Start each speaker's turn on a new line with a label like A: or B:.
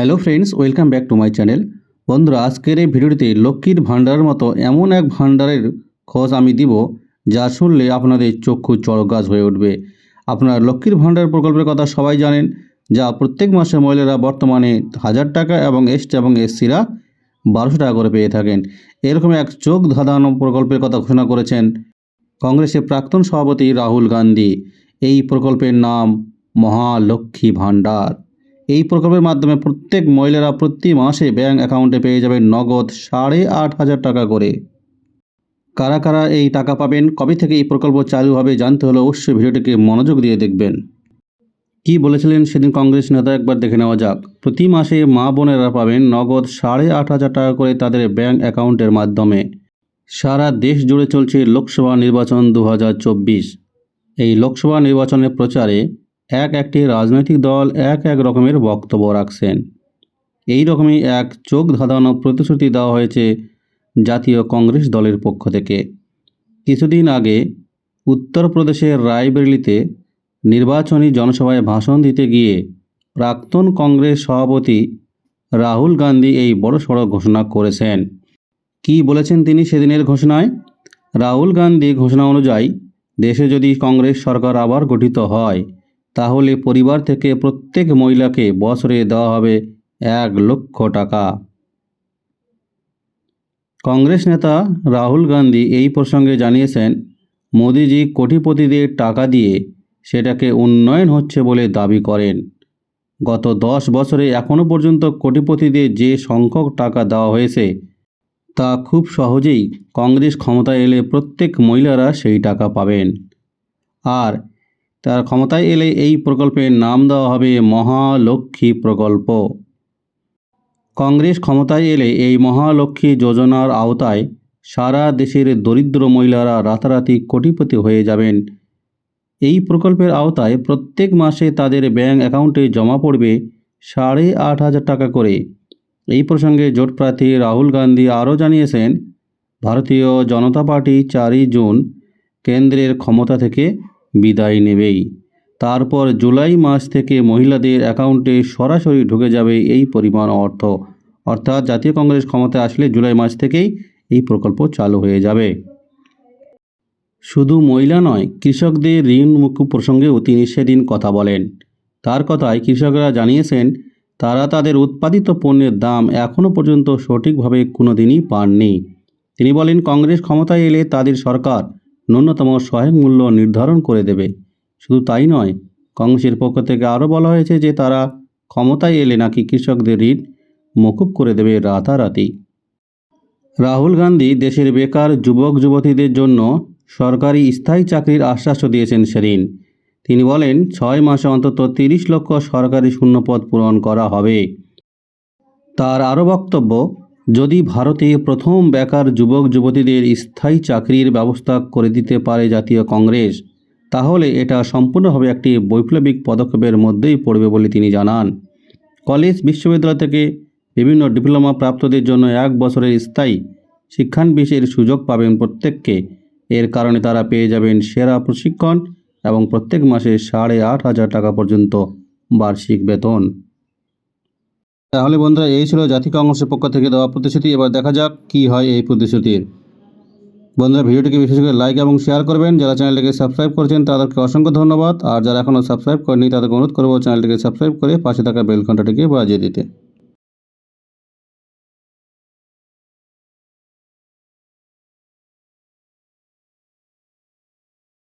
A: Hello friends welcome back to my channel বন্ধুরা, আজকের এই ভিডিওটিতে লক্ষ্মীর ভাণ্ডারের মতো এমন এক ভাণ্ডারের খোঁজ আমি দিব যা শুনলে আপনাদের চক্ষু চড়গাছ হয়ে উঠবে। আপনারা লক্ষ্মীর ভাণ্ডার প্রকল্পের কথা সবাই জানেন, যা প্রত্যেক মাসে মহিলারা বর্তমানে হাজার টাকা এবং এসটি এবং এসসিরা বারোশো টাকা করে পেয়ে থাকেন। এরকম এক চোখ ধাঁধানো প্রকল্পের কথা ঘোষণা করেছেন কংগ্রেসের প্রাক্তন সভাপতি রাহুল গান্ধী। এই প্রকল্পের নাম মহালক্ষ্মী ভাণ্ডার। এই প্রকল্পের মাধ্যমে প্রত্যেক মহিলারা প্রতি মাসে ব্যাংক অ্যাকাউন্টে পেয়ে যাবেন নগদ সাড়ে আট হাজার টাকা করে। কারা কারা এই টাকা পাবেন, কবে থেকে এই প্রকল্প চালু হবে জানতে হলে অবশ্যই ভিডিওটিকে মনোযোগ দিয়ে দেখবেন। কি বলেছিলেন সেদিন কংগ্রেস নেতা, একবার দেখে নেওয়া যাক। প্রতি মাসে মা বোনেরা পাবেন নগদ সাড়ে আট হাজার টাকা করে তাদের ব্যাংক অ্যাকাউন্টের মাধ্যমে। সারা দেশ জুড়ে চলছে লোকসভা নির্বাচন দু হাজার চব্বিশ। এই লোকসভা নির্বাচনের প্রচারে এক একটি রাজনৈতিক দল এক এক রকমের বক্তব্য রাখছেন। এই রকমই এক চোখ ধাঁধানো প্রতিশ্রুতি দেওয়া হয়েছে জাতীয় কংগ্রেস দলের পক্ষ থেকে। কিছুদিন আগে উত্তরপ্রদেশের রায়বেরেলিতে নির্বাচনী জনসভায় ভাষণ দিতে গিয়ে প্রাক্তন কংগ্রেস সভাপতি রাহুল গান্ধী এই বড় সড়ো ঘোষণা করেছেন। কি বলেছেন তিনি সেদিনের ঘোষণায়? রাহুল গান্ধী ঘোষণা অনুযায়ী, দেশে যদি কংগ্রেস সরকার আবার গঠিত হয় তাহলে পরিবার থেকে প্রত্যেক মহিলাকে বছরে দেওয়া হবে এক লক্ষ টাকা। কংগ্রেস নেতা রাহুল গান্ধী এই প্রসঙ্গে জানিয়েছেন, মোদিজি কোটিপতিদের টাকা দিয়ে সেটাকে উন্নয়ন হচ্ছে বলে দাবি করেন। গত দশ বছরে এখনও পর্যন্ত কোটিপতিদের যে সংখ্যক টাকা দেওয়া হয়েছে, তা খুব সহজেই কংগ্রেস ক্ষমতায় এলে প্রত্যেক মহিলারা সেই টাকা পাবেন। আর তার ক্ষমতায় এলে এই প্রকল্পের নাম দেওয়া হবে মহালক্ষ্মী প্রকল্প। কংগ্রেস ক্ষমতায় এলে এই মহালক্ষ্মী যোজনার আওতায় সারা দেশের দরিদ্র মহিলারা রাতারাতি কোটিপতি হয়ে যাবেন। এই প্রকল্পের আওতায় প্রত্যেক মাসে তাদের ব্যাংক অ্যাকাউন্টে জমা পড়বে সাড়ে আট হাজার টাকা করে। এই প্রসঙ্গে জোট প্রার্থী রাহুল গান্ধী আরও জানিয়েছেন, ভারতীয় জনতা পার্টি চারই জুন কেন্দ্রের ক্ষমতা থেকে বিদায় নেবেই। তারপর জুলাই মাস থেকে মহিলাদের অ্যাকাউন্টে সরাসরি ঢুকে যাবে এই পরিমাণ অর্থ। অর্থাৎ জাতীয় কংগ্রেস ক্ষমতায় আসলে জুলাই মাস থেকেই এই প্রকল্প চালু হয়ে যাবে। শুধু মহিলা নয়, কৃষকদের ঋণ মুকুব প্রসঙ্গেও তিনি সেদিন কথা বলেন। তার কথায় কৃষকরা জানিয়েছেন, তারা তাদের উৎপাদিত পণ্যের দাম এখনও পর্যন্ত সঠিকভাবে কোনো দিনই পাননি। তিনি বলেন, কংগ্রেস ক্ষমতায় এলে তাদের সরকার ন্যূনতম সহায়ক মূল্য নির্ধারণ করে দেবে। শুধু তাই নয়, কংগ্রেসের পক্ষ থেকে আরও বলা হয়েছে যে তারা ক্ষমতায় এলে নাকি কৃষকদের ঋণ মকুব করে দেবে রাতারাতি। রাহুল গান্ধী দেশের বেকার যুবক, যুবতীদের জন্য সরকারি স্থায়ী চাকরির আশ্বাসও দিয়েছেন সেদিন। তিনি বলেন, ছয় মাসে অন্তত তিরিশ লক্ষ সরকারি শূন্যপদ পূরণ করা হবে। তার আরও বক্তব্য যদি ভারতে প্রথম বেকার যুবক যুবতীদের স্থায়ী চাকরির ব্যবস্থা করে দিতে পারে জাতীয় কংগ্রেস, তাহলে এটা সম্পূর্ণভাবে একটি বৈপ্লবিক পদক্ষেপের মধ্যেই পড়বে বলে তিনি জানান। কলেজ বিশ্ববিদ্যালয় থেকে বিভিন্ন ডিপ্লোমা প্রাপ্তদের জন্য এক বছরের স্থায়ী শিক্ষানবিশের সুযোগ পাবেন প্রত্যেককে। এর কারণে তারা পেয়ে যাবেন সেরা প্রশিক্ষণ এবং প্রত্যেক মাসে সাড়ে আট হাজার টাকা পর্যন্ত বার্ষিক বেতন। তাহলে বন্ধুরা, এই ছিল জাতীয় কংগ্রেসের পক্ষ থেকে দেওয়া প্রতিশ্রুতি। এবার দেখা যাক কি হয় এই প্রতিশ্রুতির। বন্ধুরা, ভিডিওটিকে বিশেষ করে লাইক এবং শেয়ার করবেন। যারা চ্যানেলটিকে সাবস্ক্রাইব করেছেন, তাদেরকে অসংখ্য ধন্যবাদ। আর যারা এখনও সাবস্ক্রাইব করেনি তাদেরকে অনুরোধ করব চ্যানেলটিকে সাবস্ক্রাইব করে পাশে থাকা বেল ঘন্টাটিকে বাজিয়ে দিতে।